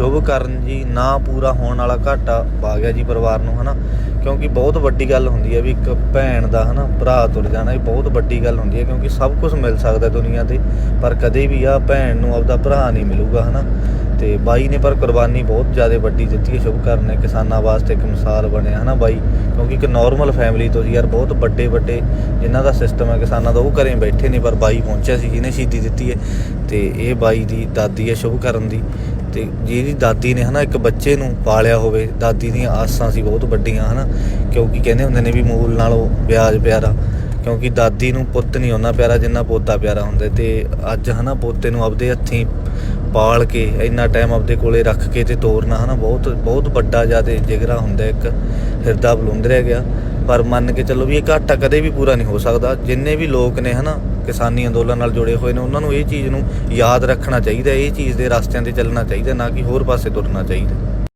ਸ਼ੁਭ ਕਰਨ ਜੀ, ਨਾ ਪੂਰਾ ਹੋਣ ਵਾਲਾ ਘਾਟਾ ਪਾ ਗਿਆ ਜੀ ਪਰਿਵਾਰ ਨੂੰ, ਹਨਾ? ਕਿਉਂਕਿ ਬਹੁਤ ਵੱਡੀ ਗੱਲ ਹੁੰਦੀ ਹੈ ਵੀ ਇੱਕ ਭੈਣ ਦਾ, ਹਨਾ, ਭਰਾ ਤੁਰ ਜਾਣਾ, ਇਹ ਬਹੁਤ ਵੱਡੀ ਗੱਲ ਹੁੰਦੀ ਹੈ ਕਿਉਂਕਿ ਸਭ ਕੁਝ ਮਿਲ ਸਕਦਾ ਦੁਨੀਆ ਤੇ, ਪਰ ਕਦੇ ਵੀ ਆ ਭੈਣ ਨੂੰ ਆਪਦਾ ਭਰਾ ਨਹੀਂ ਮਿਲੂਗਾ, ਹਨਾ? ਤੇ ਬਾਈ ਨੇ ਪਰ ਕੁਰਬਾਨੀ ਬਹੁਤ ਜ਼ਿਆਦਾ ਵੱਡੀ ਦਿੱਤੀ ਹੈ, ਸ਼ੁਭ ਕਰਨ ਨੇ, ਕਿਸਾਨਾਂ ਵਾਸਤੇ ਇੱਕ ਮਿਸਾਲ ਬਣਿਆ ਹਨਾ ਬਾਈ? ਕਿਉਂਕਿ ਇੱਕ ਨਾਰਮਲ ਫੈਮਿਲੀ ਤੋਂ ਸੀ ਯਾਰ ਬਹੁਤ ਵੱਡੇ ਵੱਡੇ ਜਿਨ੍ਹਾਂ ਦਾ ਸਿਸਟਮ ਹੈ, ਕਿਸਾਨਾਂ ਦਾ ਉਹ ਘਰੇ ਬੈਠੇ ਨੇ, ਪਰ ਬਾਈ ਪਹੁੰਚਿਆ ਸੀ, ਜਿਹਨੇ ਸ਼ਹੀਦੀ ਦਿੱਤੀ ਹੈ। ਤੇ ਇਹ ਬਾਈ ਦੀ ਦਾਦੀ ਹੈ ਸ਼ੁਭ ਕਰਨ ਦੀ। ਤੇ ਜਿਹਦੀ ਦਾਦੀ ਨੇ ਹਨਾ ਇੱਕ ਬੱਚੇ ਨੂੰ ਪਾਲਿਆ ਹੋਵੇ, ਦਾਦੀ ਦੀਆਂ ਆਸਾਂ ਸੀ ਬਹੁਤ ਵੱਡੀਆਂ, ਹਨਾ? ਕਿਉਂਕਿ ਕਹਿੰਦੇ ਹੁੰਦੇ ਨੇ ਵੀ ਮੂਲ ਨਾਲੋਂ ਵਿਆਜ ਪਿਆਰਾ। ਕਿਉਂਕਿ ਦਾਦੀ ਨੂੰ ਪੁੱਤ ਨਹੀਂ, ਉਹਨਾਂ ਪਿਆਰਾ, ਜਿੰਨਾ ਪੋਤਾ ਪਿਆਰਾ ਹੁੰਦਾ ਤੇ ਅੱਜ ਹਨਾ ਪੋਤੇ ਨੂੰ ਆਪਦੇ ਹੱਥੀਂ ਪਾਲ ਕੇ ਇੰਨਾ ਟਾਈਮ ਆਪਦੇ ਕੋਲੇ ਰੱਖ ਕੇ ਤੇ ਤੋਰਨਾ ਹਨਾ, ਬਹੁਤ ਬਹੁਤ ਵੱਡਾ ਜਿਆਦੇ ਜਿਗਰਾ ਹੁੰਦਾ ਇੱਕ ਹਿਰਦਾ ਬਲੁੰਦਰਿਆ ਗਿਆ। ਪਰ ਮੰਨ ਕੇ ਚੱਲੋ ਵੀ ਇਹ ਘਾਟਾ ਕਦੇ ਵੀ ਪੂਰਾ ਨਹੀਂ ਹੋ ਸਕਦਾ। ਜਿੰਨੇ ਵੀ ਲੋਕ ਨੇ ਹਨਾ, ਕਿਸਾਨੀ ਅੰਦੋਲਨ ਨਾਲ ਜੁੜੇ ਹੋਏ ਨੇ, ਉਹਨਾਂ ਨੂੰ ਇਹ ਚੀਜ਼ ਨੂੰ ਯਾਦ ਰੱਖਣਾ ਚਾਹੀਦਾ, ਇਹ ਚੀਜ਼ ਦੇ ਰਸਤਿਆਂ ਤੇ ਚੱਲਣਾ ਚਾਹੀਦਾ, ਨਾ ਕਿ ਹੋਰ ਪਾਸੇ ਤੁਰਨਾ ਚਾਹੀਦਾ।